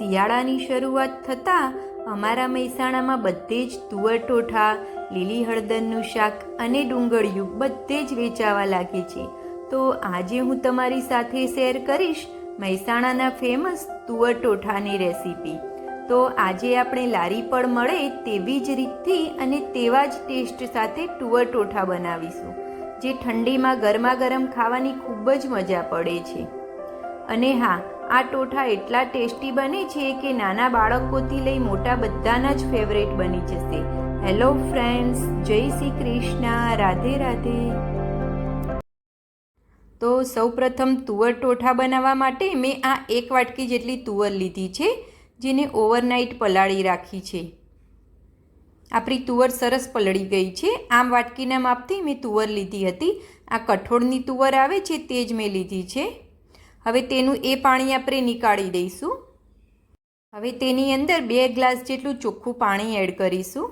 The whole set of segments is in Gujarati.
શિયાળાની શરૂઆત થતાં અમારા મહેસાણામાં બધે જ તુવર ટોઠા લીલી હળદરનું શાક અને ડુંગળિયું બધે જ વેચાવા લાગે છે. તો આજે હું તમારી સાથે શેર કરીશ મહેસાણાના ફેમસ તુવર ટોઠાની રેસીપી. તો આજે આપણે લારી પણ મળે તેવી જ રીતથી અને તેવા જ ટેસ્ટ સાથે તુવર ટોઠા બનાવીશું, જે ઠંડીમાં ગરમા ગરમ ખાવાની ખૂબ જ મજા પડે છે. અને હા આ ટોઠા એટલા ટેસ્ટી બને છે કે નાના બાળકોથી લઈ મોટા બધાના જ ફેવરેટ બની જશે. હેલો ફ્રેન્ડ્સ જય શ્રી કૃષ્ણ, રાધે રાધે. તો સૌપ્રથમ તુવર ટોઠા બનાવવા માટે મેં આ એક વાટકી જેટલી તુવર લીધી છે, જેને ઓવરનાઇટ પલાળી રાખી છે. આપણી તુવર સરસ પલળી ગઈ છે. આમ વાટકીના માપથી મેં તુવર લીધી હતી. આ કઠોળની તુવર આવે છે તે જ મેં લીધી છે. હવે તેનું એ પાણી આપણે નીકાળી દઈશું. હવે તેની અંદર બે ગ્લાસ જેટલું ચોખ્ખું પાણી એડ કરીશું.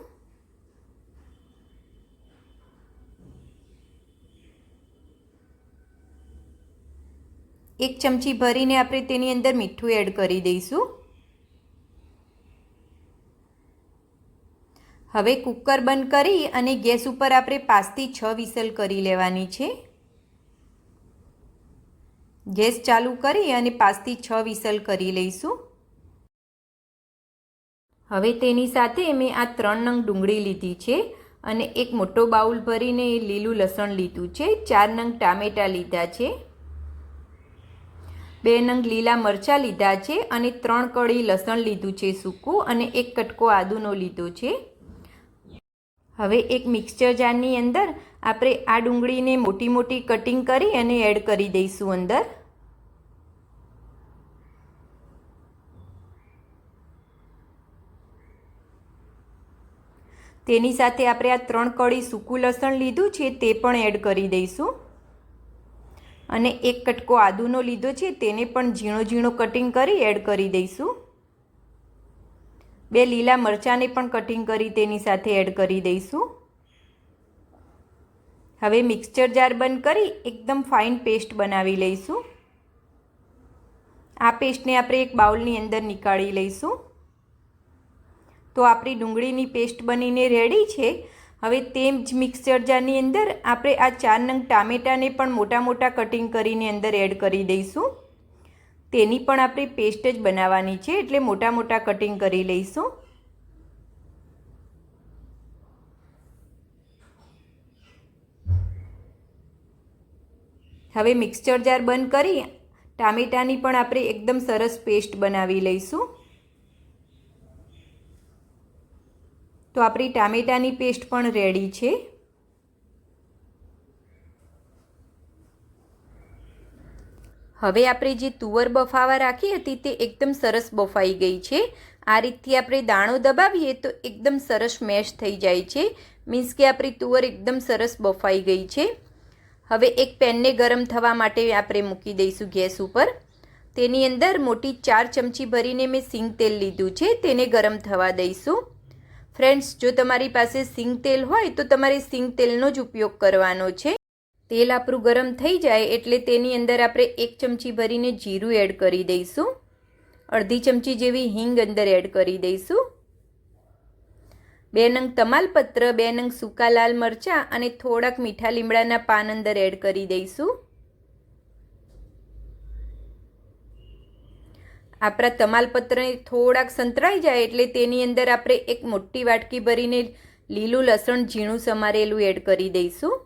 એક ચમચી ભરીને આપણે તેની અંદર મીઠું એડ કરી દઈશું. હવે કુકર બંધ કરી અને ગેસ ઉપર આપણે પાંચથી છ વિસલ કરી લેવાની છે. ગેસ ચાલુ કરી અને પાંચથી છ વિસલ કરી લઈશું. હવે તેની સાથે મેં આ ત્રણ નંગ ડુંગળી લીધી છે અને એક મોટો બાઉલ ભરીને લીલું લસણ લીધું છે. ચાર નંગ ટામેટાં લીધા છે. બે નંગ લીલા મરચાં લીધા છે અને ત્રણ કળી લસણ લીધું છે સૂકું અને એક કટકો આદુનો લીધો છે. હવે એક મિક્સચર જારની અંદર આપણે આ ડુંગળીને મોટી મોટી કટિંગ કરી અને એડ કરી દઈશું અંદર. તેની સાથે આપણે આ ત્રણ કળી સૂકું લસણ લીધું છે તે પણ એડ કરી દઈશું. અને એક કટકો આદુનો લીધો છે તેને પણ ઝીણો ઝીણો કટિંગ કરી એડ કરી દઈશું. બે લીલા મરચાંને પણ કટિંગ કરી તેની સાથે એડ કરી દઈશું. હવે મિક્સચર જાર બંધ કરી એકદમ ફાઇન પેસ્ટ બનાવી લઈશું. આ પેસ્ટને આપણે એક બાઉલની અંદર નીકાળી લઈશું. તો આપણી ડુંગળીની પેસ્ટ બનીને રેડી છે. હવે તેમ જ મિક્સચર જારની અંદર આપણે આ ચાર નંગ ટામેટાને પણ મોટા મોટા કટિંગ કરીને અંદર એડ કરી દઈશું. તેની પણ આપણે પેસ્ટ જ બનાવવાની છે એટલે મોટા મોટા કટિંગ કરી લઈશું. હવે મિક્સચર જાર બંધ કરી ટામેટાની પણ આપણે એકદમ સરસ પેસ્ટ બનાવી લઈશું. તો આપણી ટામેટાની પેસ્ટ પણ રેડી છે. હવે આપણે જે તુવર બફાવા રાખી હતી તે એકદમ સરસ બફાઈ ગઈ છે. આ રીતથી આપણે દાણો દબાવીએ તો એકદમ સરસ મેશ થઈ જાય છે. મીન્સ કે આપણી તુવર એકદમ સરસ બફાઈ ગઈ છે. હવે એક પેનને ગરમ થવા માટે આપણે મૂકી દઈશું ગેસ ઉપર. તેની અંદર મોટી ચાર ચમચી ભરીને મેં સિંગ તેલ લીધું છે, તેને ગરમ થવા દઈશું. ફ્રેન્ડ્સ, જો તમારી પાસે સિંગ તેલ હોય તો તમારે સિંગ તેલનો જ ઉપયોગ કરવાનો છે. તેલ આપણું ગરમ થઈ જાય એટલે તેની અંદર આપણે એક ચમચી ભરીને જીરું એડ કરી દઈશું. અડધી ચમચી જેવી હિંગ અંદર એડ કરી દઈશું. બે નંગ તમાલપત્ર, બે નંગ સૂકા લાલ મરચાં અને થોડાક મીઠા લીમડાના પાન અંદર એડ કરી દઈશું. આપણા તમાલપત્રને થોડાક સંતરાઈ જાય એટલે તેની અંદર આપણે એક મોટી વાટકી ભરીને લીલું લસણ ઝીણું સમારેલું એડ કરી દઈશું.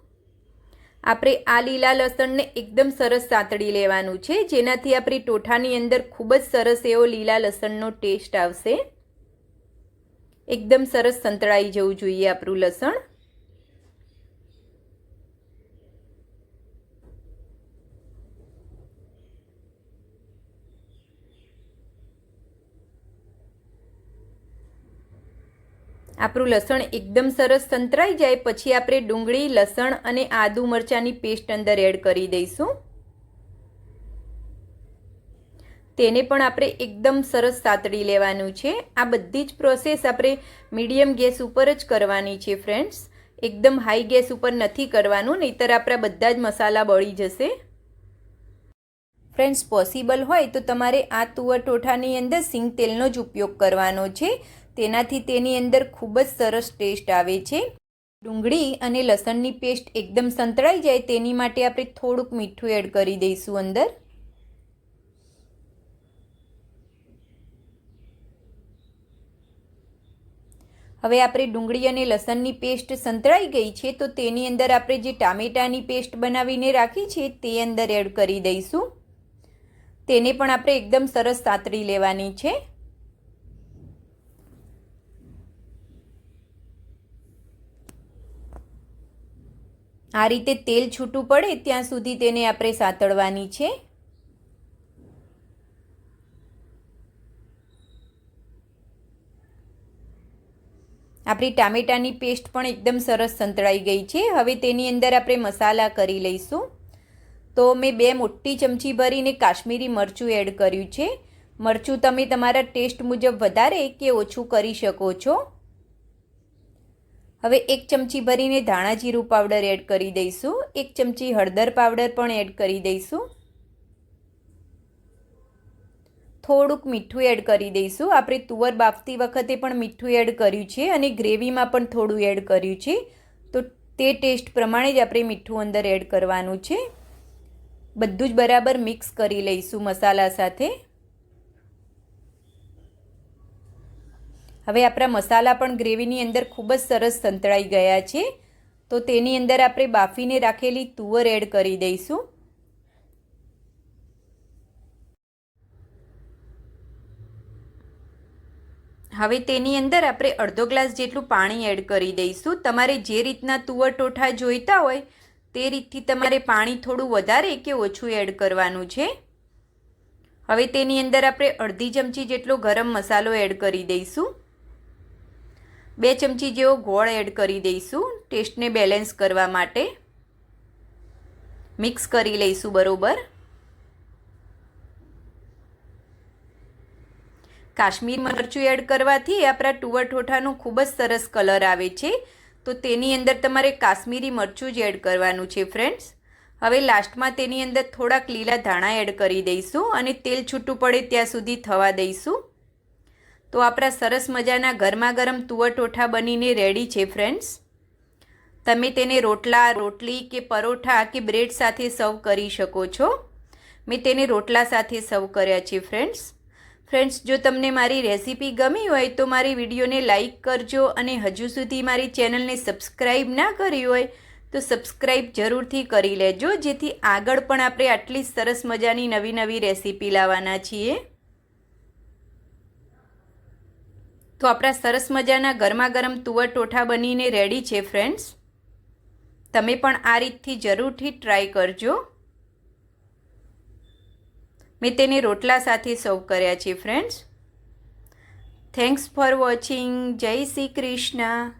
આપણે આ લીલા લસણને એકદમ સરસ સાંતળી લેવાનું છે. જેનાથી આપણી ટોઠાની અંદર ખૂબ જ સરસ એવો લીલા લસણનો ટેસ્ટ આવશે. એકદમ સરસ સંતળાઈ જવું જોઈએ આપણું લસણ. આપણું લસણ એકદમ સરસ સંતરાઈ જાય, પછી આપણે ડુંગળી, લસણ અને આદુ મરચાંની પેસ્ટ અંદર એડ કરી દઈશું. તેને પણ આપણે એકદમ સરસ સાતડી લેવાનું છે. આ બધી જ પ્રોસેસ આપણે મીડિયમ ગેસ ઉપર જ કરવાની છે ફ્રેન્ડ્સ એકદમ હાઈ ગેસ ઉપર નથી કરવાનું, નહીતર આપણા બધા જ મસાલા બળી જશે. ફ્રેન્ડ્સ પોસિબલ હોય તો તમારે આ તુવર ટોઠાની અંદર સિંગ તેલનો જ ઉપયોગ કરવાનો છે. તેનાથી તેની અંદર ખૂબ જ સરસ ટેસ્ટ આવે છે. ડુંગળી અને લસણની પેસ્ટ એકદમ સંતળાઈ જાય તેની માટે આપણે થોડુંક મીઠું એડ કરી દઈશું અંદર. હવે આપણે ડુંગળી અને લસણની પેસ્ટ સંતળાઈ ગઈ છે, તો તેની અંદર આપણે જે ટામેટાની પેસ્ટ બનાવીને રાખી છે, તે અંદર એડ કરી દઈશું. તેને પણ આપણે એકદમ સરસ સાતરી લેવાની છે. આ રીતે તેલ છૂટું પડે, ત્યાં સુધી તેને આપણે સાતળવાની છે. આપણી ટામેટાની પેસ્ટ પણ એકદમ સરસ સંતળાઈ ગઈ છે. હવે તેની અંદર આપણે મસાલા કરી લઈશું. તો મેં બે મોટી ચમચી ભરીને કાશ્મીરી મરચું એડ કર્યું છે. મરચું તમે તમારા ટેસ્ટ મુજબ વધારે કે ઓછું કરી શકો છો. હવે એક ચમચી ભરીને ધાણા જીરું પાવડર એડ કરી દઈશું. એક ચમચી હળદર પાવડર પણ એડ કરી દઈશું. થોડુંક મીઠું એડ કરી દઈશું. આપણે તુવર બાફતી વખતે પણ મીઠું એડ કર્યું છે અને ગ્રેવીમાં પણ થોડું એડ કર્યું છે. તો તે ટેસ્ટ પ્રમાણે જ આપણે મીઠું અંદર એડ કરવાનું છે. બધું જ બરાબર મિક્સ કરી લઈશું મસાલા સાથે. હવે આપણા મસાલા પણ ગ્રેવીની અંદર ખૂબ જ સરસ સંતળાઈ ગયા છે. તો તેની અંદર આપણે બાફીને રાખેલી તુવર એડ કરી દઈશું. હવે તેની અંદર આપણે અડધો ગ્લાસ જેટલું પાણી એડ કરી દઈશું. તમારે જે રીતના તુવર ટોઠા જોઈતા હોય તે રીતથી તમારે પાણી થોડું વધારે કે ઓછું એડ કરવાનું છે. હવે તેની અંદર આપણે અડધી ચમચી જેટલો ગરમ મસાલો એડ કરી દઈશું. બે ચમચી જેવો ગોળ એડ કરી દઈશું ટેસ્ટને બેલેન્સ કરવા માટે. મિક્સ કરી લઈશું બરોબર. કાશ્મીર મરચું એડ કરવાથી આપણા ટુવર ઠોઠાનો ખૂબ જ સરસ કલર આવે છે. તો તેની અંદર તમારે કાશ્મીરી મરચું જ એડ કરવાનું છે ફ્રેન્ડ્સ હવે લાસ્ટમાં તેની અંદર થોડાક લીલા ધાણા એડ કરી દઈશું અને તેલ છૂટું પડે ત્યાં સુધી થવા દઈશું. તો આપણા સરસ મજાના ગરમા ગરમ તુવર ટોઠા બનીને રેડી છે ફ્રેન્ડ્સ તમે તેને રોટલા, રોટલી કે પરોઠા કે બ્રેડ સાથે સર્વ કરી શકો છો. મેં તેને રોટલા સાથે સર્વ કર્યા છે ફ્રેન્ડ્સ ફ્રેન્ડ્સ જો તમને મારી રેસીપી ગમી હોય તો મારી વિડીયોને લાઇક કરજો અને હજુ સુધી મારી ચેનલને સબસ્ક્રાઈબ ના કરી હોય તો સબસ્ક્રાઈબ જરૂરથી કરી લેજો, જેથી આગળ પણ આપણે આટલી સરસ મજાની નવી નવી રેસીપી લાવવાના છીએ. તો આપણા સરસ મજાના ગરમા ગરમ તુવર ટોઠા બનીને રેડી છે ફ્રેન્ડ્સ તમે પણ આ રીતથી જરૂરથી ટ્રાય કરજો. મેં તેને રોટલા સાથે સર્વ કર્યા છે ફ્રેન્ડ્સ થેન્ક્સ ફોર વોચિંગ જય શ્રી કૃષ્ણ.